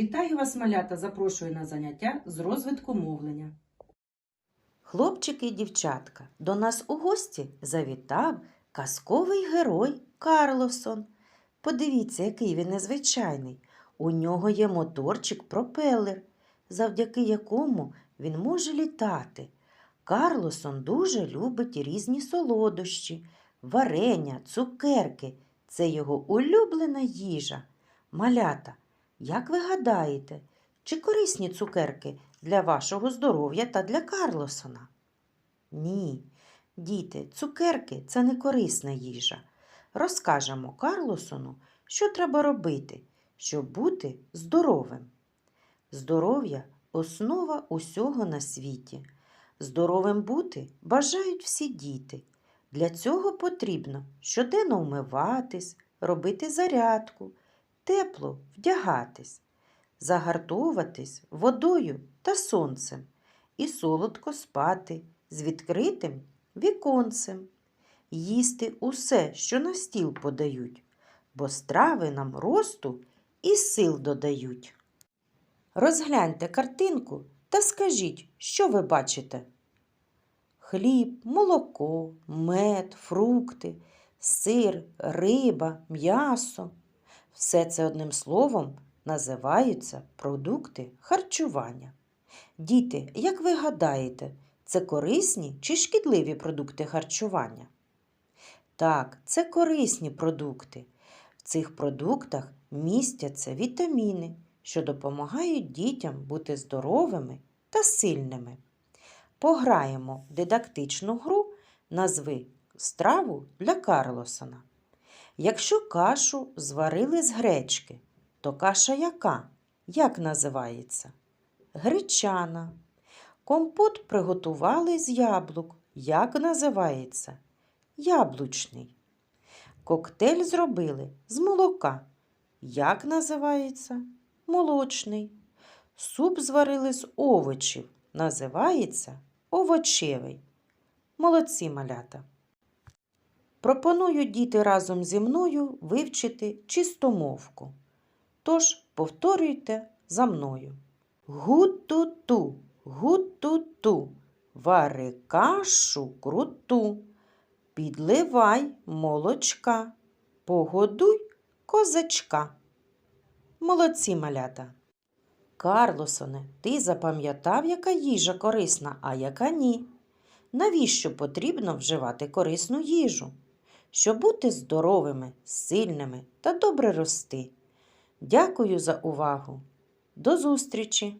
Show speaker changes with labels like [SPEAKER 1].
[SPEAKER 1] Вітаю вас, малята! Запрошую на заняття з розвитку мовлення.
[SPEAKER 2] Хлопчики і дівчатка, до нас у гості завітав казковий герой Карлосон. Подивіться, який він незвичайний. У нього є моторчик пропелер, завдяки якому він може літати. Карлосон дуже любить різні солодощі, варення, цукерки. Це його улюблена їжа. Малята, як ви гадаєте, чи корисні цукерки для вашого здоров'я та для Карлосона? Ні, діти, цукерки це не корисна їжа. Розкажемо Карлосону, що треба робити, щоб бути здоровим. Здоров'я основа усього на світі. Здоровим бути бажають всі діти. Для цього потрібно щоденно вмиватись, робити зарядку, тепло вдягатись, загартовуватись водою та сонцем і солодко спати з відкритим віконцем, їсти усе, що на стіл подають, бо страви нам росту і сил додають. Розгляньте картинку та скажіть, що ви бачите? Хліб, молоко, мед, фрукти, сир, риба, м'ясо. Все це одним словом називаються продукти харчування. Діти, як ви гадаєте, це корисні чи шкідливі продукти харчування? Так, це корисні продукти. В цих продуктах містяться вітаміни, що допомагають дітям бути здоровими та сильними. Пограємо дидактичну гру назви страву для Карлосона. Якщо кашу зварили з гречки, то каша яка? Як називається? Гречана. Компот приготували з яблук. Як називається? Яблучний. Коктейль зробили з молока. Як називається? Молочний. Суп зварили з овочів. Називається овочевий. Молодці малята. Пропоную діти разом зі мною вивчити чистомовку. Тож повторюйте за мною. Гу-ту-ту, гу-ту-ту, вари кашу круту, підливай молочка, погодуй козачка. Молодці малята. Карлосоне, ти запам'ятав, яка їжа корисна, а яка ні? Навіщо потрібно вживати корисну їжу? Щоб бути здоровими, сильними та добре рости. Дякую за увагу. До зустрічі!